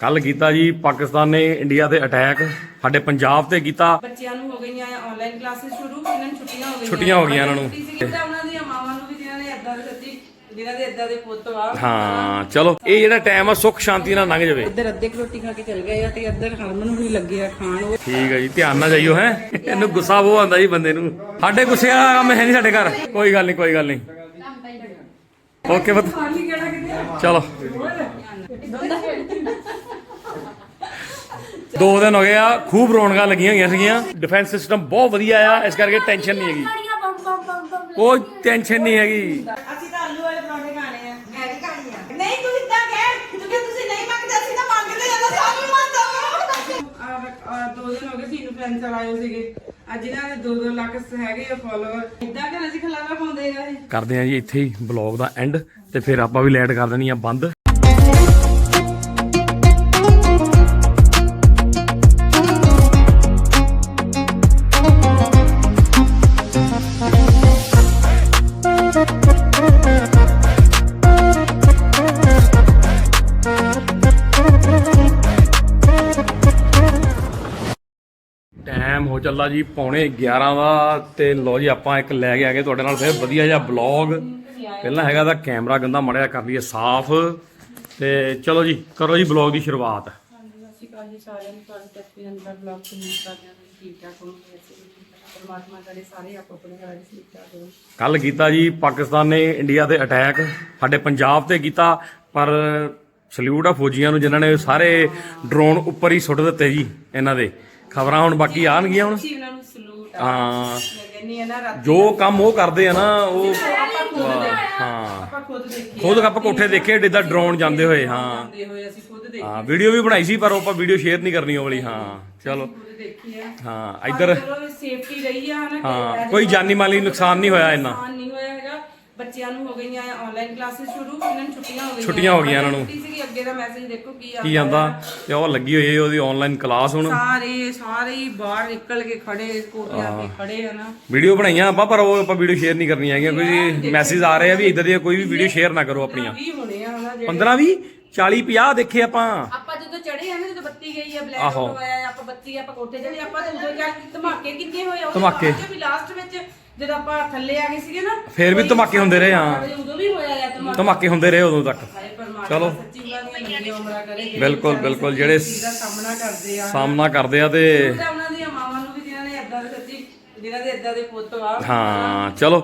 ਕੱਲ ਕੀਤਾ ਜੀ ਪਾਕਿਸਤਾਨ ਨੇ ਇੰਡੀਆ ਤੇ ਅਟੈਕ ਸਾਡੇ ਪੰਜਾਬ ਤੇ ਕੀਤਾ। ਬੱਚਿਆਂ ਨੂੰ ਹੋ ਗਈਆਂ ਆਨਲਾਈਨ ਕਲਾਸਿਸ ਸ਼ੁਰੂ ਇਹਨਾਂ ਨੂੰ ਛੁੱਟੀਆਂ ਹੋ ਗਈਆਂ ਛੁੱਟੀਆਂ ਹੋ ਗਈਆਂ ਇਹਨਾਂ ਨੂੰ। ਛੁੱਟੀ ਸੀਗੀ ਤਾਂ ਉਹਨਾਂ ਦੀਆਂ ਮਾਵਾਂ ਨੂੰ ਵੀ ਜਿਨ੍ਹਾਂ ਨੇ ਇਦਾਂ ਦੇ ਸੱਚੀ ਜਿਨ੍ਹਾਂ ਦੇ ਇਦਾਂ ਦੇ ਪੁੱਤ ਆ ਹਾਂ ਚਲੋ ਇਹ ਜਿਹੜਾ ਟਾਈਮ ਆ ਸੁੱਖ ਸ਼ਾਂਤੀ ਨਾਲ ਲੰਘ ਜਾਵੇ। ਇੱਧਰ ਅੱਧੇ ਰੋਟੀ ਖਾ ਕੇ ਚਲ ਗਏ ਆ ਤੇ ਇੱਧਰ ਹਰਮਨ ਨੂੰ ਵੀ ਲੱਗੇ ਆ ਖਾਣ ਉਹ ਠੀਕ ਹੈ ਜੀ ਧਿਆਨ ਨਾਲ ਜਾਈਓ ਹੈ। ਇਹਨੂੰ ਗੁੱਸਾ ਬਹੁਤ ਆਉਂਦਾ ਜੀ ਬੰਦੇ ਨੂੰ। ਸਾਡੇ ਗੁੱਸੇ ਵਾਲਾ ਕੰਮ ਹੈ ਨਹੀਂ ਸਾਡੇ ਘਰ। ਕੋਈ ਗੱਲ ਨਹੀਂ ਕੋਈ ਗੱਲ ਨਹੀਂ। ਓਕੇ ਬਤ ਚਲੋ। ਦੋ ਦਿਨ ਹੋ ਗਏ ਆ ਖੂਬ ਰੌਣਕਾਂ ਲੱਗੀਆਂ ਹੋਈਆਂ ਸੀਗੀਆਂ। ਡਿਫੈਂਸ ਸਿਸਟਮ ਬਹੁਤ ਵਧੀਆ ਆ ਇਸ ਕਰਕੇ ਟੈਨਸ਼ਨ ਨਹੀਂ ਹੈਗੀ। ਕੋਈ ਟੈਨਸ਼ਨ ਨਹੀਂ ਹੈਗੀ। ਅਸੀਂ ਤਾਂ ਆਲੂ ਵਾਲੇ ਪਰੌਂਠੇ ਖਾਣੇ ਆ। ਮੈਂ ਵੀ ਖਾਣੀ ਆ। ਨਹੀਂ ਤੂੰ ਇਦਾਂ ਕਹਿ ਕਿਉਂਕਿ ਤੁਸੀਂ ਨਹੀਂ ਮੰਗਦੇ ਅਸੀਂ ਤਾਂ ਮੰਗਦੇ ਜਦੋਂ ਸਾਨੂੰ ਮੰਗਦਾ ਆ ਦੋ ਦਿਨ ਹੋ ਗਏ ਸੀ ਇਨਫਲੂਐਂਸਰ ਆਏ ਹੋਏ ਸੀਗੇ। ਅੱਜ ਇਹਨਾਂ ਦੇ 2-2 ਲੱਖ ਹੈਗੇ ਆ ਫਾਲੋਅਰ ਇਦਾਂ ਕਿ ਅਸੀਂ ਖਲਾਵਾ ਪਾਉਂਦੇ ਆ ਇਹ। ਕਰਦੇ ਆ ਜੀ ਇੱਥੇ ਹੀ ਬਲੌਗ ਦਾ ਐਂਡ ਤੇ ਫਿਰ ਆਪਾਂ ਵੀ ਲੈਟ ਕਰ ਦੇਣੀ ਆ ਬੰਦ। ਟਾਈਮ ਹੋ ਚੱਲਾ ਜੀ ਪੌਣੇ 11 ਦਾ ਤੇ ਲੋ ਜੀ ਆਪਾਂ ਇੱਕ ਲੈ ਕੇ ਆ ਗਏ ਤੁਹਾਡੇ ਨਾਲ ਫਿਰ ਵਧੀਆ ਜਿਹਾ ਬਲੌਗ ਪਹਿਲਾਂ ਹੈਗਾ ਤਾਂ ਕੈਮਰਾ ਗੰਦਾ ਮੜਿਆ ਕਰ ਲਈਏ ਸਾਫ਼। ਤੇ ਚਲੋ ਜੀ ਕਰੋ ਜੀ ਬਲੌਗ ਦੀ ਸ਼ੁਰੂਆਤ। ਹਾਂਜੀ ਸਤਿ ਸ਼੍ਰੀ ਅਕਾਲ ਜੀ ਸਾਰਿਆਂ ਨੂੰ। ਤੁਹਾਡੇ ਤੱਕ ਵੀ ਅੰਦਰ ਬਲੌਗ ਤੋਂ ਮਿਲ ਕਰਦੇ ਹਾਂ ਠੀਕ ਠਾਕ ਹੋਣਗੇ ਅਸੀਂ ਵੀ ਠੀਕ ਠਾਕ। ਪਰਮਾਤਮਾ ਕਰੇ ਸਾਰੇ ਆਪ ਆਪਣੇ ਘਰ ਵਿੱਚ ਠੀਕ ਠਾਕ ਹੋਣ। ਕੱਲ ਕੀਤਾ ਜੀ ਪਾਕਿਸਤਾਨ ਨੇ ਇੰਡੀਆ ਤੇ ਅਟੈਕ ਸਾਡੇ ਪੰਜਾਬ ਤੇ ਕੀਤਾ ਪਰ ਸਲੂਟ ਆ ਫੌਜੀਆਂ ਨੂੰ ਜਿਨ੍ਹਾਂ ਨੇ ਸਾਰੇ ਡਰੋਨ ਉੱਪਰ ਹੀ ਸੁੱਟ ਦਿੱਤੇ ਜੀ ਇਹਨਾਂ ਦੇ। ਖਬਰਾਂ ਹੁਣ ਬਾਕੀ ਆਣਗੀਆਂ ਹੁਣ। ਜੀ ਇਹਨਾਂ ਨੂੰ ਸਲੂਟ ਆ। ਹਾਂ। ਮੈਂ ਕਹਿੰਨੀ ਆ ਨਾ ਰਾਤੀ ਜੋ ਕੰਮ ਉਹ ਕਰਦੇ ਆ ਨਾ ਉਹ ਆਪਾਂ ਖੁਦ ਦੇ ਹਾਂ ਆਪਾਂ ਖੁਦ ਦੇਖੀ ਖੁਦ ਆਪਾਂ ਕੋਠੇ ਦੇਖੇ ਜਿੱਦਾਂ ਡਰੋਨ ਜਾਂਦੇ ਹੋਏ ਹਾਂ। ਜਾਂਦੇ ਹੋਏ ਅਸੀਂ ਖੁਦ ਦੇਖੀ ਹਾਂ ਵੀਡੀਓ ਵੀ ਬਣਾਈ ਸੀ ਪਰ ਉਹ ਆਪਾਂ ਵੀਡੀਓ ਸ਼ੇਅਰ ਨਹੀਂ ਕਰਨੀ ਉਹ ਵਾਲੀ ਹਾਂ। ਚਲੋ। ਖੁਦ ਦੇਖੀ ਆ ਹਾਂ ਇੱਧਰ ਚਲੋ ਸੇਫਟੀ ਰਹੀ ਆ ਹਨਾ ਹਾਂ ਕੋਈ ਜਾਨੀ ਮਾਲੀ ਨੁਕਸਾਨ ਨਹੀਂ ਹੋਇਆ ਇੰਨਾ। ਨੁਕਸਾਨ ਨਹੀਂ ਹੋਇਆ ਹੈਗਾ। ਬੱਚਿਆਂ ਨੂੰ ਹੋ ਗਈਆਂ ਆਨਲਾਈਨ ਕਲਾਸਿਸ ਸ਼ੁਰੂ ਇਹਨਾਂ ਨੂੰ ਛੁੱਟੀਆਂ ਹੋ ਗਈਆਂ। ਛੁੱਟੀਆਂ ਹੋ ਗਈਆਂ ਇਹਨਾਂ ਨੂੰ। ਛੁੱਟੀ ਸੀਗੀ ਅੱਗੇ ਦਾ ਮੈਸੇਜ ਦੇਖੋ ਕੀ ਆ ਕੀ ਜਾਂਦਾ ਤੇ ਉਹ ਲੱਗੀ ਹੋਈ ਹੈ ਉਹਦੀ ਆਨਲਾਈਨ ਕਲਾਸ ਹੁਣ। ਸਾਰੇ ਸਾਰੇ ਹੀ ਬਾਹਰ ਨਿਕਲ ਕੇ ਖੜੇ ਕੋਟਿਆਂ ਤੇ ਖੜੇ ਆ ਨਾ। ਵੀਡੀਓ ਬਣਾਈਆਂ ਆਪਾਂ ਪਰ ਉਹ ਆਪਾਂ ਵੀਡੀਓ ਸ਼ੇਅਰ ਨਹੀਂ ਕਰਨੀ ਹੈਗੀ ਕੋਈ ਮੈਸੇਜ ਆ ਰਹੇ ਆ ਵੀ ਇਦਾਂ ਦੀ ਕੋਈ ਵੀ ਵੀਡੀਓ ਸ਼ੇਅਰ ਨਾ ਕਰੋ ਆਪਣੀਆਂ। ਵੀ ਹੋਣੇ ਆ ਹਨਾ ਜਿਹੜੇ 15 20 40 50 ਦੇਖੇ ਆਪਾਂ। ਆਪਾਂ ਜਦੋਂ ਚੜੇ ਆ ਨਾ ਜਦੋਂ ਬੱਤੀ ਗਈ ਆ ਬਲੈਕ ਆਹੋ। ਹੋਇਆ ਆਪਾਂ ਬੱਤੀ ਆਪਾਂ ਕੋਠੇ ਚੜੇ ਆਪਾਂ ਤਾਂ ਉਦੋਂ ਜਾ ਧਮਾਕੇ ਕਿੰਨੇ ਹੋਏ ਆ? ਉਹਦੇ ਧਮਾਕੇ। ਬਾਅਦ 'ਚ ਵੀ ਲਾਸਟ ਵਿੱਚ ਜਦੋਂ ਆਪਾਂ ਥੱਲੇ ਆ ਗਏ ਸੀਗੇ ਨਾ ਫੇਰ ਵੀ ਧਮਾਕੇ ਹੁੰਦੇ ਰਹੇ, ਹਾਂ। ਉਦੋਂ ਵੀ ਹੋਇਆ ਆ ਧਮਾਕਾ। ਧਮਾਕੇ ਹੁੰਦੇ ਰਹੇ ਉਦੋਂ ਤੱਕ। ਹਾਏ ਪਰਮਾਤਮਾ ਚਲੋ। ਸੱਚੀ ਉਹਨਾਂ ਦੀਆਂ ਲੰਬੀਆਂ ਉਮਰਾਂ ਕਰੇ ਜਿਹੜੇ ਬਿਲਕੁਲ, ਵਿਚਾਰੇ ਬਿਲਕੁਲ, ਜਿਹੜੇ ਚੀਜ਼ ਦਾ ਸਾਹਮਣਾ ਕਰਦੇ ਆ। ਸਾਹਮਣਾ ਕਰਦੇ ਆ ਤੇ ਤਾਂ ਉਹਨਾਂ ਦੀਆਂ ਮਾਵਾਂ ਨੂੰ ਵੀ ਜਿਨ੍ਹਾਂ ਨੇ ਇਦਾਂ ਦੇ ਸੱਚੀ ਜਿਨ੍ਹਾਂ ਦੇ ਇਦਾਂ ਦੇ ਪੁੱਤ ਆ। ਹਾਂ ਚਲੋ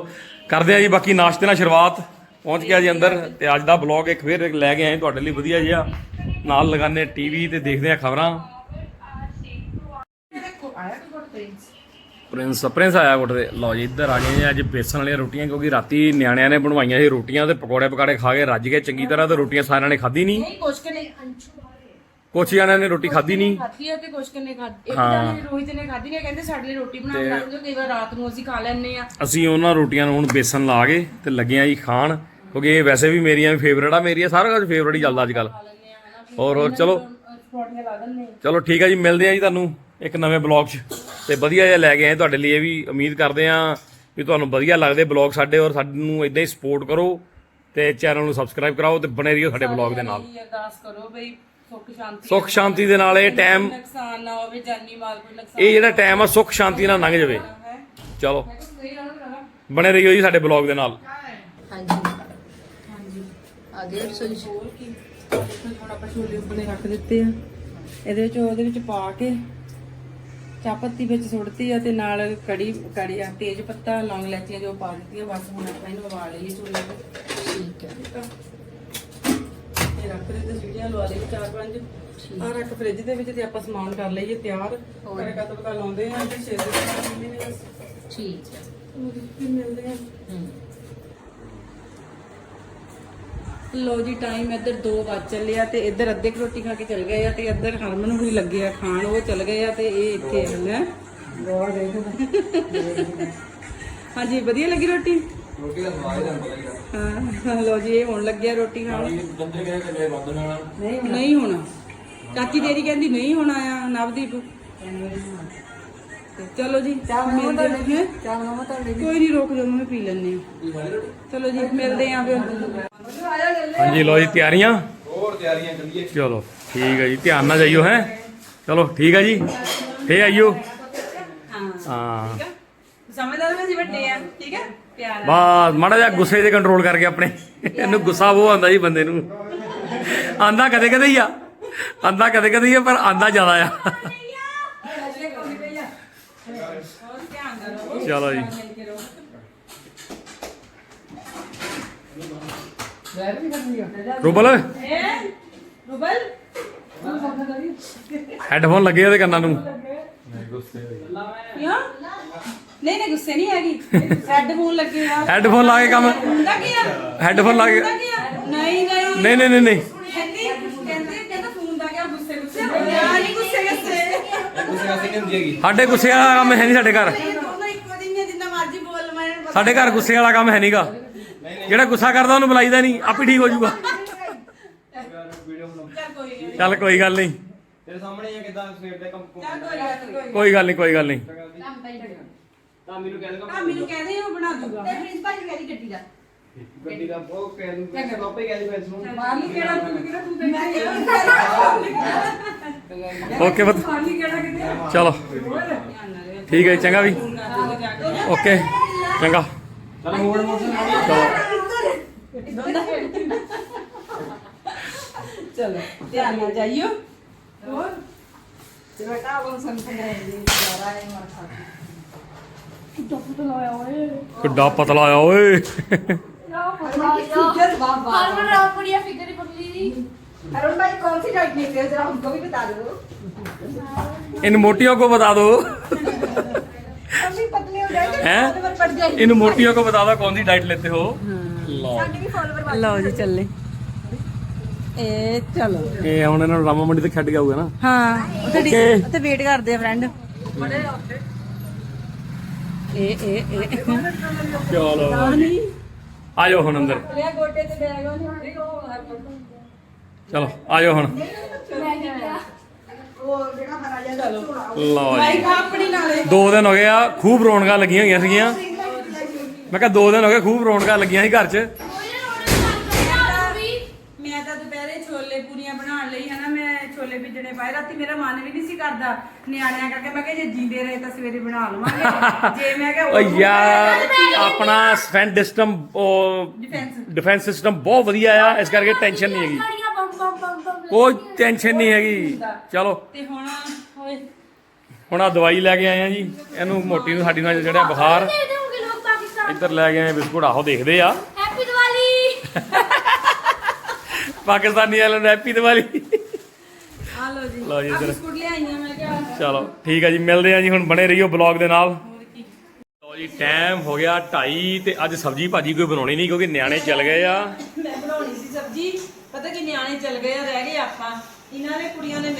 ਕਰਦੇ ਆ ਜੀ ਬਾਕੀ ਨਾਸ਼ਤੇ ਨਾਲ ਸ਼ੁਰੂਆਤ। ਪਹੁੰਚ ਗਿਆ ਜੀ ਅੰਦਰ ਤੇ ਅੱਜ ਦਾ ਬਲੌਗ ਇੱਕ ਫੇਰ ਲੈ ਕੇ ਆਏ ਤੁਹਾਡੇ ਲਈ ਵਧੀਆ ਜਿਹਾ। ਨਾਲ ਲਗਾਨੇ ਟੀਵੀ ਤੇ ਦੇਖਦੇ ਆ ਖਬਰਾਂ। ਦੇਖੋ ਆਇਆ ਕਿ ਕੋਟ ਪ੍ਰਿੰਸ ਪ੍ਰਿੰਸ ਪ੍ਰਿੰਸ ਆਇਆ ਉੱਠਦੇ ਲਓ ਜੀ ਇੱਧਰ ਆ ਗਏ ਅੱਜ ਬੇਸਣ ਵਾਲੀਆਂ ਰੋਟੀਆਂ ਕਿਉਂਕਿ ਰਾਤੀ ਨਿਆਣਿਆਂ ਨੇ ਬਣਵਾਈਆਂ ਸੀ ਰੋਟੀਆਂ ਤੇ ਪਕੌੜੇ ਪਕਾੜੇ ਖਾ ਕੇ ਰੱਜ ਗਏ। ਚੰਗੀ ਤਰ੍ਹਾਂ ਤੇ ਰੋਟੀਆਂ ਸਾਰਿਆਂ ਨੇ ਖਾਧੀ ਨਹੀਂ। ਨਹੀਂ ਕੁਛ ਨੇ ਕੁਛ ਜਣਿਆਂ ਨੇ ਰੋਟੀ ਖਾਧੀ ਨਹੀਂ। ਖਾਧੀ ਆ ਤੇ ਕੁਛ ਨੇ ਖਾਧੀ। ਇੱਕ ਜਾਨੇ ਰੋਹਿਤ ਨੇ ਖਾਧੀ ਨੇ ਕਹਿੰਦੇ ਸਾਡੇ ਲਈ ਰੋਟੀ ਬਣਾ ਕੇ ਲਾਉਂਗੇ ਕਈ ਵਾਰ ਰਾਤ ਨੂੰ ਅਸੀਂ ਖਾ ਲੈਂਦੇ ਆ ਅਸੀਂ ਉਹਨਾਂ ਰੋਟੀਆਂ ਨੂੰ ਹੁਣ ਬੇਸਣ ਲਾ ਕੇ ਤੇ ਲੱਗੇ ਆ ਜੀ ਖਾਣ ਕਿਉਂਕਿ ਇਹ ਵੈਸੇ ਵੀ ਮੇਰੀਆਂ ਫੇਵਰੇਟ ਆ ਮੇਰੀਆਂ ਸਾਰਾ ਕੁਝ ਫੇਵਰੇਟ ਹੀ ਚੱਲਦਾ ਅੱਜ ਕੱਲ ਹੋਰ ਹੋਰ ਚਲੋ। ਲਾ ਆ ਚਲੋ ਠੀਕ ਹੈ ਜੀ ਮਿਲਦੇ ਆ ਜੀ ਤੁਹਾਨੂੰ। ਇੱਕ ਨਵੇਂ ਬਲੌਗ 'ਚ। ਤੇ ਵਧੀਆ ਜਿਹਾ ਲੈ ਕੇ ਆਏ ਤੁਹਾਡੇ ਲਈ ਇਹ ਵੀ ਉਮੀਦ ਕਰਦੇ ਆ ਵੀ ਤੁਹਾਨੂੰ ਵਧੀਆ ਲੱਗਦੇ ਬਲੌਗ ਸਾਡੇ ਔਰ ਸਾਨੂੰ ਇਦਾਂ ਹੀ ਸਪੋਰਟ ਕਰੋ ਤੇ ਚੈਨਲ ਨੂੰ ਸਬਸਕ੍ਰਾਈਬ ਕਰਾਓ ਤੇ ਬਣੇ ਰਹੀਓ ਸਾਡੇ ਬਲੌਗ ਦੇ ਨਾਲ। ਅਰਦਾਸ ਕਰੋ ਬਈ ਸੁੱਖ ਸ਼ਾਂਤੀ ਸੁੱਖ ਸ਼ਾਂਤੀ ਦੇ ਨਾਲ ਇਹ ਟਾਈਮ ਨੁਕਸਾਨ ਨਾ ਹੋਵੇ ਜਾਨੀ ਮਾਲ ਕੋਈ ਨੁਕਸਾਨ ਇਹ ਜਿਹੜਾ ਟਾਈਮ ਆ ਸੁੱਖ ਸ਼ਾਂਤੀ ਨਾਲ ਲੰਘ ਜਾਵੇ। ਚਲੋ। ਬਣੇ ਰਹੀਓ ਜੀ ਸਾਡੇ ਬਲੌਗ ਦੇ ਨਾਲ। ਹਾਂਜੀ। ਹਾਂਜੀ। ਆ ਗਏ ਰਸੋਈ ਚ ਹੋਰ ਕੀ? ਹੁਣ ਆਪਾਂ ਛੋਲੇ ਉੱਪਰੇ ਰੱਖ ਦਿੱਤੇ ਆ। ਇਹਦੇ ਵਿੱਚ ਉਹਦੇ ਵਿੱਚ ਪਾ ਕੇ ਚਾਹ ਪੱਤੀ ਵਿੱਚ ਸੁੱਟਤੀ ਆ ਤੇ ਨਾਲ ਕੜੀ ਕੜੀ ਆ ਤੇਜ ਪੱਤਾ ਲੌਂਗ ਇਲਾਚੀਆਂ ਜੋ ਪਾ ਦਿੱਤੀਆਂ ਬਸ ਹੁਣ ਆਪਾਂ ਇਹਨੂੰ ਉਬਾਲ ਲਈਏ ਛੋਲੇ ਨੂੰ ਠੀਕ ਹੈ। ਇਹ ਰੱਖ ਦੇ ਤੇ ਸੀੜੀਆਂ ਲਵਾ ਦੇ ਚਾਰ ਪੰਜ। ਆ ਰੱਖ ਫ੍ਰਿਜ ਦੇ ਵਿੱਚ ਤੇ ਆਪਾਂ ਸਮਾਨ ਕਰ ਲਈਏ ਤਿਆਰ। ਤੜਕਾ ਤੜਕਾ ਲਾਉਂਦੇ ਆ ਤੇ ਛੇ ਦੇ ਠੀਕ ਹੈ। ਮਿਲਦੇ ਆ? ਲੋ ਜੀ ਟਾਈਮ ਇੱਧਰ 2 ਵੱਜ ਚੱਲੇ ਆ ਤੇ ਇੱਧਰ ਅੱਧੇ ਕੁ ਰੋਟੀ ਖਾ ਕੇ ਚਲ ਗਏ ਆ ਤੇ ਇੱਧਰ ਹਰਮਨ ਨੂੰ ਵੀ ਲੱਗੇ ਆ ਖਾਣ ਉਹ ਚਲ ਗਏ ਆ ਤੇ ਇਹ ਇੱਥੇ ਹਨ ਹਾਂਜੀ ਵਧੀਆ ਲੱਗੀ ਰੋਟੀ? ਰੋਟੀ ਦਾ ਸਵਾਦ ਹੀ ਤੁਹਾਨੂੰ ਪਤਾ ਹੀ ਆ ਹਾਂ ਲੋ ਜੀ ਇਹ ਹੁਣ ਲੱਗਿਆ ਰੋਟੀ ਖਾਣ। ਬੰਦ ਨਾਲ ਨਹੀਂ ਹੋਣਾ। ਚਾਚੀ ਤੇਰੀ ਕਹਿੰਦੀ ਨਹੀਂ ਹੋਣਾ ਆ ਨਵਦੀਪ। ਤੇ ਚਲੋ ਜੀ ਮਿਲਦੇ ਹਾਂ? ਚਾਹ ਬਣਾਵਾਂ ਤੁਹਾਡੇ ਕੋਈ ਨਹੀਂ ਰੋਕ ਜਾਓ ਮੈਂ ਪੀ ਲੈਣੇ ਆ। ਚਲੋ ਜੀ ਮਿਲਦੇ ਆਂ ਫਿਰ। ਹਾਂਜੀ ਲਓ ਜੀ ਤਿਆਰੀਆਂ। ਹੋਰ ਤਿਆਰੀਆਂ ਚੱਲੀਏ। ਚਲੋ ਠੀਕ ਹੈ ਜੀ ਧਿਆਨ ਨਾਲ ਜਾਈਓ ਹੈ। ਚਲੋ ਠੀਕ ਹੈ ਜੀ। ਫੇ ਆਈਓ। ਹਾਂ ਹਾਂ। ਸਮਝਦਾਰ ਵੀ ਅਸੀਂ ਵੱਡੇ ਆ ਠੀਕ ਹੈ ਪਿਆਰ। ਬਸ ਮਾੜਾ ਜਿਹਾ ਗੁੱਸੇ ਦੇ ਕੰਟਰੋਲ ਕਰਕੇ ਆਪਣੇ। ਇਹਨੂੰ ਗੁੱਸਾ ਉਹ ਆਉਂਦਾ ਜੀ ਬੰਦੇ ਨੂੰ। ਆਂਦਾ ਕਦੇ ਕਦੇ ਹੀ ਆ। ਆਂਦਾ ਕਦੇ ਕਦੇ ਹੀ ਆ ਪਰ ਆਂਦਾ ਜ਼ਿਆਦਾ ਆ। ਹੋਰ ਧਿਆਨ ਨਾਲ ਰਹੋ ਚਲੋ ਜੀ। ਮਿਲ ਕੇ ਰਹੋ ਰੁਬਲ? ਹੈੱਡਫੋਨ ਲੱਗੇ ਉਹਦੇ ਕੰਨਾਂ ਨੂੰ। ਨਹੀਂ ਨਹੀਂ। ਗੁੱਸੇ ਨਹੀਂ ਹੈਗੀ। ਹੈੱਡਫੋਨ ਲੱਗੇ ਆ। ਹੈੱਡਫੋਨ ਲਾ ਕੇ ਕੰਮ। ਹੁੰਦਾ ਕੀ ਆ? ਹੈੱਡਫੋਨ ਲਾ ਕੇ ਨਹੀਂ ਨਹੀਂ। ਨਹੀਂ ਨਹੀਂ ਨਹੀਂ ਨਹੀਂ। ਕਹਿੰਦੀ ਕਹਿੰਦੇ ਕਹਿੰਦਾ ਫੋਨ ਦਾ ਕਿਆ ਗੁੱਸੇ ਗੁੱਸੇ ਆ ਨਹੀਂ ਗੁੱਸੇ ਗੁੱਸੇ। ਕਿਸੇ ਕਾਸੇ ਨਹੀਂ ਹੁੰਦੀ ਹੈਗੀ। ਸਾਡੇ ਗੁੱਸੇ ਵਾਲਾ ਕੰਮ ਹੈ ਨਹੀਂ ਸਾਡੇ ਘਰ। ਸਾਡੇ ਘਰ ਗੁੱਸੇ ਵਾਲਾ ਕੰਮ ਹੈ ਨਹੀਂਗਾ ਜਿਹੜਾ ਗੁੱਸਾ ਕਰਦਾ ਉਹਨੂੰ ਬੁਲਾਈਦਾ ਨਹੀਂ ਆਪੇ ਠੀਕ ਹੋ ਜਾਊਗਾ। ਚੱਲ ਕੋਈ ਨਹੀਂ ਚੱਲ ਕੋਈ ਗੱਲ ਨਹੀਂ। ਤੇਰੇ ਸਾਹਮਣੇ ਆ ਕਿਦਾਂ ਸਵੇਰ ਦੇ ਕੰਮ ਕੋਈ ਗੱਲ ਨਹੀਂ। ਕੋਈ ਗੱਲ ਨਹੀਂ ਤਾਂ ਮੈਨੂੰ ਕਹਿ ਦੇਗਾ ਮੈਨੂੰ ਕਹਿੰਦੇ ਉਹ ਬਣਾ ਦੂਗਾ। ਪ੍ਰਿੰਸੀਪਲ ਜੀ ਕਹਿੰਦੀ ਗੱਡੀ ਦਾ। ਗੱਡੀ ਦਾ ਉਹ ਕਹਿ ਦੂੰ ਕਿ ਪਾਪੇ ਕਹਿ ਦੂੰ ਇਸ ਨੂੰ। ਮਾਰਨੀ ਕਿਹੜਾ ਤੂੰ ਕਿਹੜਾ ਤੂੰ ਤੇ ਮੈਂ ਓਕੇ ਬਤ ਕਿਹੜਾ ਕਿਤੇ। ਚਲੋ। ਠੀਕ ਹੈ ਚੰਗਾ ਵੀ। ਦੂਗਾ ਓਕੇ ਚੰਗਾ। ਚਲ ਮੋੜ ਮੋੜ ਚਲੋ। चलो ध्यान आ जाइयो और बेटा अब हम समझ रहे हैं जा रहा है हमारे साथ कुत्ता पतला आया ओए कुत्ता पतला आया ओए फिगर वाह वाह हरमन राव बढ़िया फिगर ही पकड़ी थी अरुण भाई कौन सी डाइट लेते हो जरा हमको भी बता दो इन मोटियों को बता दो हैं इन मोटियों को बता दो कौन सी डाइट लेते हो ਲਓ ਜੀ ਚੱਲੇ। ਇਹ ਚਲੋ। ਇਹ ਹੁਣ ਇਹਨਾਂ ਨੂੰ ਰਾਮਾ ਮੰਡੀ ਤੇ ਵੇਟ ਕਰਦੇ ਆ ਦੋ ਦਿਨ ਹੋ ਗਏ ਆ ਖੂਬ ਰੌਣਕਾਂ ਲੱਗੀਆਂ ਹੋਈਆਂ ਸੀਗੀਆਂ। ਮੈਂ ਕਿਹਾ ਦੋ ਦਿਨ ਹੋ ਗਏ ਖੂਬ ਰੌਣਕਾਂ ਲੱਗੀਆਂ ਸੀ ਘਰ 'ਚ। ਛੋਲੇ ਪੂਰੀਆਂ ਬਣਾਉਣ ਲਈ ਹਨਾ ਮੈਂ ਛੋਲੇ ਭਿੱਜਣੇ ਪਾਏ। ਰਾਤੀ ਮੇਰਾ ਮਨ ਵੀ ਨਹੀਂ ਸੀ ਕਰਦਾ ਨਿਆਣਿਆਂ ਕਰਕੇ। ਮੈਂ ਕਿਹਾ ਜੇ ਜੀਂਦੇ ਰਹੇ ਤਾਂ ਸਵੇਰੇ ਬਣਾ ਲਵਾਂਗੇ। ਜੇ ਮੈਂ ਕਿਹਾ ਉਹ ਯਾਰ ਆਪਣਾ ਸਟੈਂਡ ਸਿਸਟਮ ਡਿਫੈਂਸ ਸਿਸਟਮ ਬਹੁਤ ਵਧੀਆ ਆ। ਇਸ ਕਰਕੇ ਟੈਨਸ਼ਨ ਨਹੀਂ ਹੈਗੀ। ਕੋਈ ਟੈਨਸ਼ਨ ਨਹੀਂ ਹੈਗੀ। ਚਲੋ। ਤੇ ਹੁਣ ਓਏ। ਹੁਣ ਆ ਦਵਾਈ ਲੈ ਕੇ ਆਏ ਆ ਜੀ। ਇਹਨੂੰ ਮੋਟੀ ਨੂੰ ਸਾਡੀ ਨਾਲ ਜਿਹੜਾ ਬੁਖਾਰ। ਇੱਧਰ ਲੈ ਕੇ ਆਏ ਬਿਸਕੁਟ। ਆਹੋ ਦੇਖਦੇ ਆ। ਹੈਪੀ ਦੀਵਾਲੀ। ਪਾਕਿਸਤਾਨੀ ਵਾਲਿਆਂ ਨੂੰ ਹੈਪੀ ਦੀਵਾਲੀ। ਆ ਲਓ ਜੀ। ਲਓ ਜੀ ਆ ਇੱਧਰ। ਬਿਸਕੁਟ ਲਿਆਈਆਂ ਮੈਂ ਕਿਹਾ। ਚਲੋ ਠੀਕ ਹੈ ਜੀ ਮਿਲਦੇ ਆ ਜੀ ਹੁਣ ਬਣੇ ਰਹੀਓ ਬਲੌਗ ਦੇ ਨਾਲ। ਹੋਰ ਕੀ। ਲਓ ਜੀ ਟਾਈਮ ਹੋ ਗਿਆ 2:30 ਤੇ ਅੱਜ ਸਬਜੀ ਭਾਜੀ ਕੋਈ ਬਣਾਉਣੀ ਨਹੀਂ ਕਿਉਂਕਿ ਨਿਆਣੇ ਚੱਲ ਗਏ ਆ। ਮੈਂ ਬਣਾਉਣੀ ਸੀ ਸਬਜੀ। ਪਤਾ ਕਿ ਨਿਆਣੇ ਚਲ ਗਏ ਆ ਰਹਿ ਗਏ ਆਪਾਂ। ਇਹਨਾਂ ਨੇ ਕੁੜੀਆਂ ਨੇ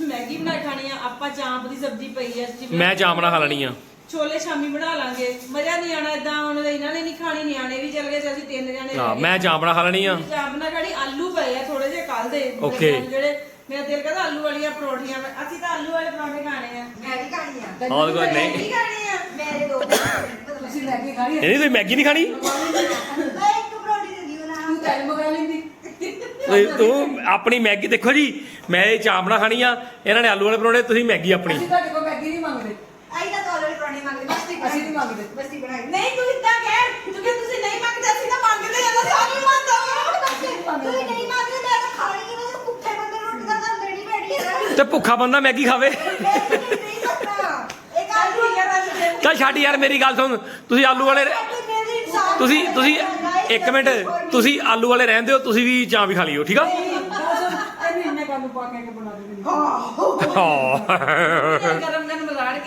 ਮੈਗੀ ਬਣਾ ਖਾਣੀ ਆ। ਆਪਾਂ ਚਾਂਪ ਦੀ ਸਬਜੀ ਪਈ ਆ ਜਿਵੇਂ ਮੈਂ ਚਾਮਣਾ ਖਾ ਲੈਣੀ ਆ। ਛੋਲੇ ਸ਼ਾਮੀ ਬਣਾ ਲਾਂਗੇ। ਮਜ਼ਾ ਨਹੀਂ ਆਣਾ ਇਦਾਂ ਹੁਣ ਇਹਨਾਂ ਨੇ ਨਹੀਂ ਖਾਣੀ ਨਿਆਣੇ ਵੀ ਚਲ ਗਏ ਤੇ ਅਸੀਂ ਤਿੰਨ ਜਣੇ ਹਾਂ ਮੈਂ ਜਾਮਣਾ ਖਾ ਲੈਣੀ ਆ। ਜਾਮਣਾ ਖਾਣੀ ਆਲੂ ਪਏ ਆ ਥੋੜੇ ਜਿਹੇ ਕੱਲ ਦੇ। ਜਿਹੜੇ ਮੇਰਾ ਦਿਲ ਕਰਦਾ ਆਲੂ ਵਾਲੀਆਂ ਪਰੌਂਠੀਆਂ ਅਸੀਂ ਤਾਂ ਆਲੂ ਵਾਲੇ ਪਰੌਂਠੇ ਖਾਣੇ ਆ। ਮੈਂ ਵੀ ਖਾਣੀ ਆ। ਹੋਰ ਕੋਈ ਨਹੀਂ ਕੀ ਖਾਣੇ ਆ। ਮੇਰੇ ਦੋ ਤੁਸੀਂ ਲੈ ਕੇ ਖਾਣੀ ਇਹਨੇ ਤੁਸੀਂ ਮੈਗੀ ਨਹੀਂ ਖਾਣੀ? ਮੈਂ ਤੂੰ ਆਪਣੀ ਮੈਗੀ ਦੇਖੋ ਜੀ ਮੈਂ ਇਹ ਚਾਮਣਾ ਖਾਣੀ ਆ। ਇਹਨਾਂ ਨੇ ਆਲੂ ਵਾਲੇ ਪਰੌਂਠੇ ਤੁਸੀਂ ਮੈਗੀ ਆਪਣੀ। ਤੁਹਾਡੇ ਮੰਗਦੇ? ਬਸਤੀ ਬਣਾਈ। ਨਹੀਂ ਤੂੰ ਇਦਾਂ ਕਹਿ ਤੂੰ ਕਿ ਤੁਸੀਂ ਨਹੀਂ ਮੰਗਦੇ ਅਸੀਂ ਤਾਂ ਮੰਗਦੇ ਆ ਤਾਂ ਸਾਨੂੰ ਮੰਗਦਾ ਤੂੰ ਨਹੀਂ ਮੰਗਦੇ। ਮੈਂ ਤਾਂ ਖਾਣੀ ਨਹੀਂ ਮੈਂ ਭੁੱਖੇ ਬੰਦੇ ਨੂੰ ਰੋਟੀ ਦਾ ਤਾਂ ਮੇਰੀ ਬੈਠੀ ਹੈ ਤੇ ਭੁੱਖਾ ਬੰਦਾ ਮੈਗੀ ਖਾਵੇ। ਨਹੀਂ ਸਕਦਾ ਇੱਕ ਚੱਲ ਆਲੂ ਠੀਕ ਹੈ ਬਸ ਚੱਲ ਛੱਡ ਯਾਰ ਮੇਰੀ ਗੱਲ ਸੁਣ। ਤੁਸੀਂ ਆਲੂ ਵਾਲੇ ਤੁਸੀਂ ਤੁਸੀਂ ਇੱਕ ਮਿੰਟ ਤੁਸੀਂ ਆਲੂ ਵਾਲੇ ਰਹਿੰਦੇ ਹੋ ਤੁਸੀਂ ਵੀ ਚਾਂ ਵੀ ਖਾ ਲਿਓ ਠੀਕ ਆ? ਇਹਨੂੰ ਇੰਨੇ ਕੰਮ ਪਾ ਕੇ ਬਣਾ ਦੇ ਹਾਂ। ਗਰਮ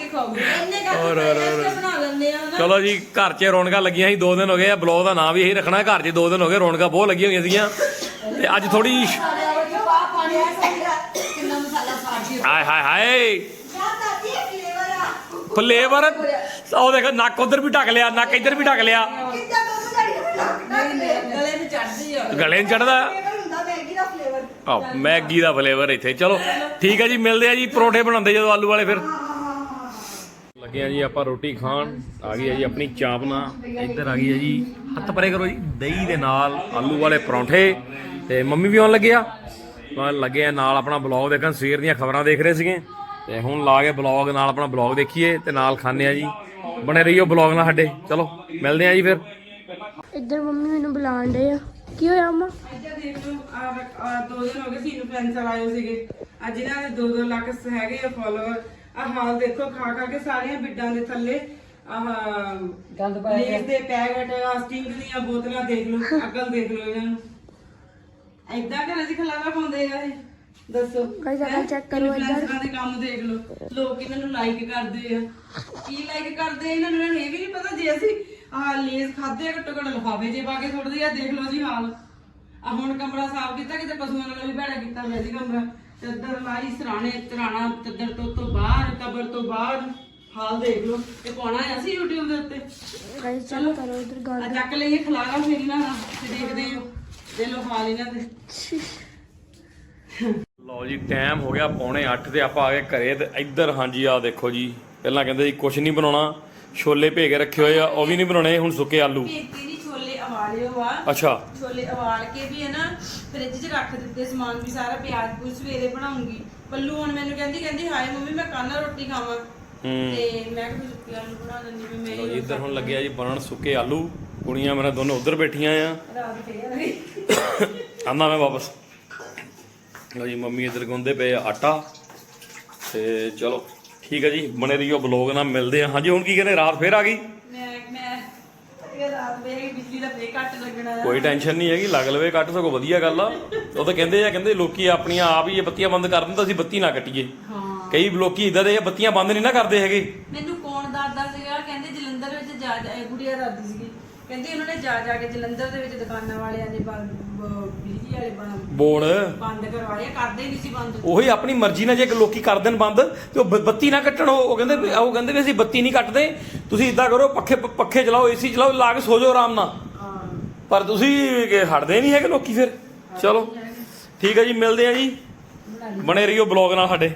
ਕੇ ਖਾਓਗੇ ਇੰਨੇ ਬਣਾ ਲੈਂਦੇ ਆ ਚਲੋ ਜੀ ਘਰ 'ਚ ਰੌਣਕਾਂ ਲੱਗੀਆਂ ਸੀ ਦੋ ਦਿਨ ਹੋ ਗਏ ਆ ਬਲੌਗ ਦਾ ਨਾਮ ਵੀ ਇਹੀ ਰੱਖਣਾ ਘਰ 'ਚ ਦੋ ਦਿਨ ਹੋ ਗਏ ਰੌਣਕਾਂ ਬਹੁਤ ਲੱਗੀਆਂ ਹੋਈਆਂ ਸੀਗੀਆਂ। ਤੇ ਅੱਜ ਥੋੜੀ ਕਿੰਨਾ ਮਸਾਲਾ ਸਾੜ ਕੇ। ਹਾਏ ਹਾਏ ਹਾਏ। ਦਾਦੀ ਫਲੇਵਰ ਆ। ਫਲੇਵਰ ਉਹ ਦੇਖ ਨੱਕ ਉਧਰ ਵੀ ਢੱਕ ਲਿਆ ਨੱਕ ਇੱਧਰ ਵੀ ਢੱਕ ਲਿਆ। ਕਿੱਦਾਂ ਲੱਗਦਾ ਗਲੇ ਨੂੰ ਚੜਦੀ ਆ। ਗਲੇ ਨੂੰ ਚੜਦਾ ਫਲੇਵਰ ਹੁੰਦਾ ਮੈਗੀ ਦਾ ਫਲੇਵਰ ਆ ਮੈਗੀ ਦਾ ਫਲੇਵਰ ਇੱਥੇ। ਚਲੋ ਠੀਕ ਹੈ ਜੀ ਮਿਲਦੇ ਆ ਜੀ ਪਰੌਂਠੇ ਬਣਾਉਂਦੇ ਜਦੋਂ ਆਲੂ ਵਾਲੇ ਫਿਰ। ਲੱਗੇ ਆ ਜੀ ਆਪਾਂ ਰੋਟੀ ਖਾਣ ਆ ਗਈ ਹੈ ਜੀ ਆਪਣੀ ਚਾਪਨਾ ਇੱਧਰ ਆ ਗਈ ਹੈ ਜੀ ਹੱਥ ਪਰੇ ਕਰੋ ਜੀ ਦਹੀਂ ਦੇ ਨਾਲ ਆਲੂ ਵਾਲੇ ਪਰੌਂਠੇ। ਤੇ ਮੰਮੀ ਵੀ ਆਉਣ ਲੱਗੇ ਆ। ਅਹ ਲੱਗੇ ਆ ਨਾਲ ਆਪਣਾ ਬਲੌਗ ਦੇਖਣ ਸਵੇਰ ਦੀਆਂ ਖਬਰਾਂ ਦੇਖ ਰਹੇ ਸੀਗੇ। ਤੇ ਹੁਣ ਲਾ ਕੇ ਬਲੌਗ ਨਾਲ ਆਪਣਾ ਬਲੌਗ ਦੇਖੀਏ ਤੇ ਨਾਲ ਖਾਣੇ ਆ ਜੀ। ਬਣੇ ਰਹੀਓ ਬਲੌਗ ਨਾਲ ਸਾਡੇ। ਚਲੋ ਮਿਲਦੇ ਆ ਜੀ ਫਿਰ। ਇੱਧਰ ਮੰਮੀ ਮੈਨੂੰ ਬੁਲਾਣ ਡੇ ਆ। ਕੀ ਹੋਇਆ ਅੰਮਾ? ਅੱਜ ਦੇਖ ਲਓ ਆ ਆ ਦੋ ਦਿਨ ਹੋ ਗਏ ਸੀਨੂੰ ਫੈਂਸ ਆਏ ਸੀਗੇ। ਅੱਜ ਇਹਨਾਂ ਦੇ 2-2 ਲੱਖ ਹੈਗੇ ਆ ਫਾਲੋਅਰ ਆ ਹਾਲ ਦੇਖੋ ਖਾ ਖਾ ਕੇ ਸਾਰੀਆਂ ਬਿੱਡਾਂ ਦੇ ਥੱਲੇ ਆਹ ਗੰਦ ਪਾਇਆ ਲੇਸ ਦੇ ਪੈਕਟ ਆ ਸਟਿੰਗ ਦੀਆਂ ਬੋਤਲਾਂ ਦੇਖ ਲਓ ਅਕਲ ਦੇਖ ਲਓ ਇਹਨਾਂ ਨੂੰ। ਐਦਾਂ ਘਰਾਂ 'ਚ ਖਲਾਵਾ ਪਾਉਂਦੇ ਆ ਇਹ। ਦੱਸੋ Guys, ਅਕਲ ਹੈਂ? check ਕਰੋ ਇੱਧਰ। influencer ਦੇ ਕੰਮ ਦੇਖ ਲਓ। ਲੋਕ ਇਹਨਾਂ ਨੂੰ ਲਾਈਕ ਕਰਦੇ ਆ। ਕੀ ਲਾਈਕ ਕਰਦੇ ਆ ਇਹਨਾਂ ਨੂੰ? ਇਹਨਾਂ ਨੂੰ ਇਹ ਵੀ ਨਹੀਂ ਪਤਾ ਜੇ ਅਸੀਂ ਆ ਲੇਸ ਖਾਦੇ ਘੱਟੋ ਘੱਟ ਲਿਫਾਫੇ ਜੇ ਪਾ ਕੇ ਸੁੱਟਦੇ ਆ ਦੇਖ ਲਓ ਜੀ ਹਾਲ। ਆ ਹੁਣ ਕਮਰਾ ਸਾਫ਼ ਕੀਤਾ ਕਿਤੇ ਪਸ਼ੂਆਂ ਨਾਲ ਵੀ ਭੈੜਾ ਕੀਤਾ ਹੋਇਆ ਸੀ ਕਮਰਾ। ਚੱਦਰ ਲਾਈ ਸਰਾਣੇ ਤਰਾਣਾ ਚੱਦਰ ਤੋਂ ਤੋਂ ਬਾਹਰ ਕਬਰ ਤੋਂ ਬਾਹਰ। ਹਾਲ ਦੇਖ ਲਓ ਇਹ ਪਾਉਣਾ ਹੈ ਅਸੀਂ YouTube ਦੇ ਉੱਤੇ? ਗਾਇਸ ਚਲੋ ਕਰੋ ਇੱਧਰ ਆ ਗੱਲ ਚੱਕ ਲਈਏ ਖਲਾਰਾ ਫੇਰ ਇਹਨਾਂ ਦਾ ਤੇ ਦੇਖਦੇ ਹੋ। ਦੇ ਲੋ ਹਾਲ ਇਹਨਾਂ ਦੇ। ਲਓ ਜੀ ਟਾਈਮ ਹੋ ਗਿਆ ਪੌਣੇ 8 ਤੇ ਆਪਾਂ ਆ ਗਏ ਘਰੇ ਤੇ ਇੱਧਰ ਹਾਂਜੀ ਆ ਦੇਖੋ ਜੀ। ਪਹਿਲਾਂ ਕਹਿੰਦੇ ਸੀ ਕੁਝ ਨਹੀਂ ਬਣਾਉਣਾ। ਛੋਲੇ ਭੇ ਕੇ ਰੱਖੇ ਹੋਏ ਆ ਉਹ ਵੀ ਨਹੀਂ ਬਣਾਉਣੇ ਹੁਣ ਸੁੱਕੇ ਆਲੂ। ਉਬਾਲਿਓ ਆ। ਅੱਛਾ। ਛੋਲੇ ਉਬਾਲ ਕੇ ਵੀ ਹੈ ਨਾ ਫ੍ਰਿਜ 'ਚ ਰੱਖ ਦਿੱਤੇ ਸਮਾਨ ਵੀ ਸਾਰਾ ਪਿਆਜ਼ ਪੂਜ ਸਵੇਰੇ ਬਣਾਉਂਗੀ। ਪੱਲੂ ਹੁਣ ਮੈਨੂੰ ਕਹਿੰਦੀ ਕਹਿੰਦੀ ਹਾਏ ਮੰਮੀ ਮੈਂ ਕਾਨਾ ਰੋਟੀ ਖਾਵਾਂ। ਹੂੰ। ਤੇ ਮੈਂ ਕਿਹਾ ਸੁੱਕੀ ਆਲੂ ਬਣਾ ਦਿੰਦੀ ਵੀ ਮੈਂ ਲਓ ਜੀ ਇੱਧਰ ਹੁਣ ਲੱਗਿਆ ਜੀ ਬਣਨ ਸੁੱਕੇ ਆਲੂ। ਕੁੜੀਆਂ ਮੇਰਾ ਦੋਨੋਂ ਉੱਧਰ ਬੈਠੀਆਂ ਆ। ਰਾਤ ਫੇਰ ਆ ਗਈ। ਆਂਦਾ ਮੈਂ ਵਾਪਸ। ਲਓ ਜੀ ਮੰਮੀ ਇੱਧਰ ਗੁੰਦੇ ਪਏ ਆ ਆਟਾ। ਤੇ ਚਲੋ ਠੀਕ ਹੈ ਜੀ ਬਣੇ ਰਹੀਓ ਬਲੌਗ ਨਾਲ ਮਿਲਦੇ ਆ। ਹਾਂਜੀ ਹੁਣ ਕੀ ਕਹਿੰਦੇ ਰਾਤ ਫੇਰ ਆ ਗਈ? ਇਹ ਰਾਤ ਫੇਰ ਗਈ ਬਿਜਲੀ ਦਾ ਫੇਰ ਕੱਟ ਲੱਗਣਾ ਆ। ਕੋਈ ਟੈਨਸ਼ਨ ਨਹੀਂ ਹੈਗੀ ਲੱਗ ਲਵੇ ਕੱਟ ਸਗੋਂ ਵਧੀਆ ਗੱਲ ਆ। ਉਹ ਤਾਂ ਕਹਿੰਦੇ ਆ ਕਹਿੰਦੇ ਲੋਕੀ ਆਪਣੀਆਂ ਆਪ ਹੀ ਇਹ ਬੱਤੀਆਂ ਬੰਦ ਕਰ ਦਿੰਦੇ ਅਸੀਂ ਬੱਤੀ ਨਾ ਕੱਟੀਏ। ਹਾਂ। ਕਈ ਲੋਕੀ ਇਦਾਂ ਦੇ ਆ, ਬੱਤੀਆਂ ਬੰਦ ਨਹੀਂ ਨਾ ਕਰਦੇ ਹੈਗੇ। ਮੈਨੂੰ ਕੌਣ ਦੱਸਦਾ ਸੀਗਾ ਕਹਿੰਦੇ ਜਲੰਧਰ ਵਿੱਚ ਜਾ ਜਾ ਇਹ ਗੁੜੀਆ ਦੱਸਦੀ ਸੀਗੀ। ਕਹਿੰਦੀ ਉਹਨਾਂ ਨੇ ਜਾ ਜਾ ਕੇ ਜਲੰਧਰ ਦੇ ਵਿੱਚ ਦੁਕਾਨਾਂ ਵਾਲਿਆਂ ਨੇ ਬੰਦ ਬ- ਬਿਜਲੀ ਵਾਲੇ ਬੰਦ ਬੋਰਡ। ਬੰਦ ਕਰਵਾਏ ਆ, ਕਰਦੇ ਨਹੀਂ ਸੀ ਬੰਦ। ਉਹੀ ਆਪਣੀ ਮਰਜ਼ੀ ਨਾਲ ਜੇ ਲੋਕੀ ਕਰ ਦੇਣ ਬੰਦ ਤੇ ਉਹ ਬ- ਬੱਤੀ ਨਾ ਕੱਟਣ ਉਹ ਉਹ ਕਹਿੰਦੇ ਵੀ- ਉਹ ਕਹਿੰਦੇ ਵੀ ਅਸੀਂ ਬੱਤੀ ਨਹੀਂ ਕੱਟਦੇ। ਤੁਸੀਂ ਇਦਾਂ ਕਰੋ ਪੱਖੇ ਪੱਖੇ ਚਲਾਓ ਏਸੀ ਚਲਾਓ ਲਾ ਕੇ ਸੋ ਜਾਓ ਆਰਾਮ ਨਾਲ। ਹਾਂ। ਪਰ ਤੁਸੀਂ ਕਿ ਹਟਦੇ ਨਹੀਂ ਹੈਗੇ ਲੋਕੀ ਫਿਰ। ਚਲੋ ਠੀਕ ਹੈ ਜੀ ਮਿਲਦੇ ਆ ਜੀ। ਬਣੇ ਰਹੀਓ ਬਲੌਗ ਨਾਲ ਸਾਡੇ।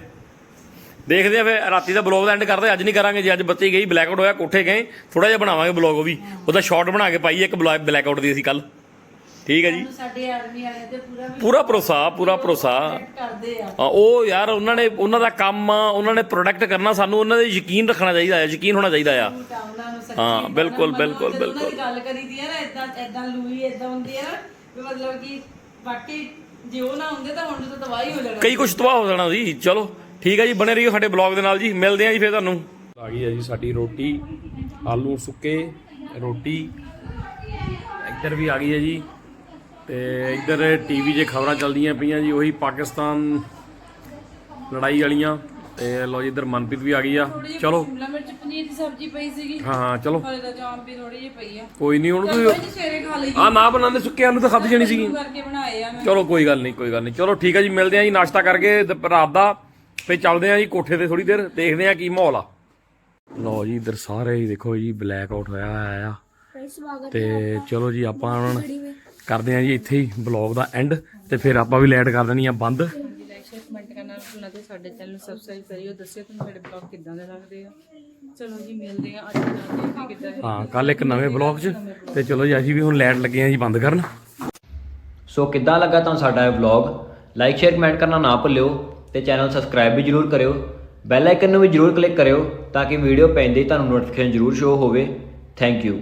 ਦੇਖਦੇ ਆ ਫਿਰ ਰਾਤੀ ਦਾ ਬਲੌਗ ਦਾ ਐਂਡ ਕਰਦੇ ਅੱਜ ਨਹੀਂ ਕਰਾਂਗੇ ਜੀ ਅੱਜ ਬੱਤੀ ਗਈ ਬਲੈਕ ਆਊਟ ਹੋਇਆ ਕੋਠੇ ਗਏ। ਥੋੜਾ ਜਿਹਾ ਬਣਾਵਾਂਗੇ ਬਲੌਗ ਉਹ ਵੀ। ਉਹਦਾ ਸ਼ਾਰਟ ਬਣਾ ਕੇ ਪਾਈਏ ਇੱਕ ਬਲੈਕ ਆਊਟ ਦੀ ਅਸੀਂ ਕੱਲ ਠੀਕ ਹੈ ਜੀ। ਸਾਨੂੰ ਸਾਡੇ ਆਰਮੀ ਵਾਲੇ ਤੇ ਪੂਰਾ ਵੀ ਪੂਰਾ ਭਰੋਸਾ ਪੂਰਾ ਭਰੋਸਾ। ਕਰਦੇ ਆ। ਹਾਂ, ਉਹ ਯਾਰ ਉਹਨਾਂ ਨੇ ਉਹਨਾਂ ਦਾ ਕੰਮ ਆ ਉਹਨਾਂ ਨੇ ਪ੍ਰੋਡਕਟ ਕਰਨਾ ਸਾਨੂੰ ਉਹਨਾਂ ਦੇ ਯਕੀਨ ਰੱਖਣਾ ਚਾਹੀਦਾ ਹੈ ਯਕੀਨ ਹੋਣਾ ਚਾਹੀਦਾ ਆ। ਤਾਂ ਉਹਨਾਂ ਨੂੰ ਸੱਚੀ ਹਾਂ, ਬਿਲਕੁਲ, ਮਤਲਬ ਬਿਲਕੁਲ, ਜਦੋਂ ਉਹਨਾਂ ਦੀ ਬਿਲਕੁਲ। ਗੱਲ ਕਰੀਦੀ ਹੈ ਨਾ ਇਦਾਂ ਇਦਾਂ ਲੂਈ ਇਦਾਂ ਹੁੰਦੀ ਹੈ ਨਾ ਵੀ ਮਤਲਬ ਕਿ ਬਾਕੀ ਜੇ ਉਹ ਨਾ ਹੁੰਦੇ ਤਾਂ ਹੁਣ ਤਾਂ ਤਬਾਹੀ ਹੋ ਜਾਣਾ। ਕਈ ਕੁਝ ਤਬਾਹ ਹੋ ਜਾਣਾ ਜੀ ਚਲੋ ਠੀਕ ਹੈ ਜੀ ਬਣੇ ਰਹੀਓ ਸਾਡੇ ਬਲੌਗ ਦੇ ਨਾਲ ਜੀ। ਮਿਲਦੇ ਆ ਜੀ ਫਿਰ ਤੁਹਾਨੂੰ। ਆ ਗਈ ਹੈ ਜੀ ਸਾਡੀ ਰੋਟੀ ਆਲੂ ਸੁੱਕੇ ਰੋਟੀ। ਇੱਧਰ ਵੀ ਆ ਗਈ ਹੈ ਜੀ। ਤੇ ਇੱਧਰ ਟੀਵੀ 'ਤੇ ਖਬਰਾਂ ਚੱਲਦੀਆਂ ਪਈਆਂ ਜੀ ਉਹੀ ਪਾਕਿਸਤਾਨ ਲੜਾਈ ਵਾਲੀਆਂ ਤੇ ਲੋ ਜੀ ਇੱਧਰ ਮਨਪ੍ਰੀਤ ਵੀ ਆ ਗਈ ਆ। ਚਲੋ। ਸ਼ਿਮਲਾ ਮਿਰਚ ਪਨੀਰ ਦੀ ਸਬਜ਼ੀ ਪਈ ਸੀਗੀ। ਹਾਂ ਹਾਂ ਚਲੋ। ਹਲੇ ਤਾਂ ਜਾਮ ਵੀ ਥੋੜੀ ਜਿਹੀ ਪਈ ਆ। ਕੋਈ ਨਹੀਂ ਹੁਣ ਚਲੋ ਤੁਸੀਂ ਜੀ ਸਵੇਰੇ ਖਾ ਲਈ ਆ ਨਾ ਬਣਾਉਂਦੇ ਸੁੱਕੇ ਆਲੂ ਤਾਂ ਖਾਧੀ ਜਾਣੀ ਸੀਗੀ। ਕਰਕੇ ਬਣਾਏ ਆ ਮੈਂ। ਚਲੋ ਕੋਈ ਗੱਲ ਨਹੀਂ ਕੋਈ ਗੱਲ ਨਹੀਂ ਚਲੋ ਠੀਕ ਹੈ ਜੀ ਮਿਲਦੇ ਆ ਜੀ ਨਾਸ਼ਤਾ ਕਰਕੇ ਦ- ਰਾਤ ਦਾ। ਫੇ ਚੱਲਦੇ ਆ ਜੀ ਕੋਠੇ ਤੇ ਥੋੜੀ ਦੇਰ ਦੇਖਦੇ ਆ ਕੀ ਮਾਹੌਲ ਆ। ਲਓ ਜੀ ਇੱਧਰ ਸਾਰੇ ਹੀ ਦੇਖੋ ਜੀ ਬਲੈਕ ਆਊਟ ਹੋਇਆ ਹੋਇਆ ਆ। ਤੇ ਚਲੋ ਜੀ ਆਪਾਂ ਹੁਣ ਕਰਦੇ ਆ ਜੀ ਇੱਥੇ ਹੀ ਬਲੌਗ ਦਾ ਐਂਡ ਤੇ ਫਿਰ ਆਪਾਂ ਵੀ ਲੈਟ ਕਰ ਦੇਣੀ ਆ ਬੰਦ। ਕਮੈਂਟ ਕਰਨਾ ਭੁੱਲਣਾ ਤੇ ਸਾਡੇ ਚੈਨਲ ਨੂੰ ਸਬਸਕ੍ਰਾਈਬ ਕਰਿਓ ਦੱਸਿਓ ਤੁਹਾਨੂੰ ਸਾਡੇ ਬਲੌਗ ਕਿੱਦਾਂ ਦੇ ਲੱਗਦੇ ਆ ਚਲੋ ਜੀ ਮਿਲਦੇ ਆ ਅੱਜ ਦਾ ਕਿੱਦਾਂ ਹਾਂ ਕੱਲ ਇੱਕ ਨਵੇਂ ਬਲੌਗ 'ਚ ਤੇ ਚਲੋ ਜੀ, ਅਸੀਂ ਵੀ ਹੁਣ ਲੈਟ ਲੱਗੇ ਆ ਜੀ ਬੰਦ ਕਰਨ। ਸੋ ਕਿੱਦਾਂ ਲੱਗਾ ਤੁਹਾਨੂੰ ਸਾਡਾ ਇਹ ਵਲੌਗ ਲਾਈਕ ਸ਼ੇਅਰ ਕਮੈਂਟ ਕਰਨਾ ਨਾ ਭੁੱਲਿਓ ਤੇ ਚੈਨਲ ਸਬਸਕ੍ਰਾਈਬ ਵੀ ਜਰੂਰ ਕਰਿਓ। ਬੈਲ ਆਈਕਨ ਨੂੰ ਵੀ ਜਰੂਰ ਕਲਿੱਕ ਕਰਿਓ ਤਾਂ ਕਿ ਵੀਡੀਓ ਪੈਂਦੇ ਹੀ ਤੁਹਾਨੂੰ ਨੋਟੀਫਿਕੇਸ਼ਨ ਜਰੂਰ ਸ਼ੋ ਹੋਵੇ। Thank you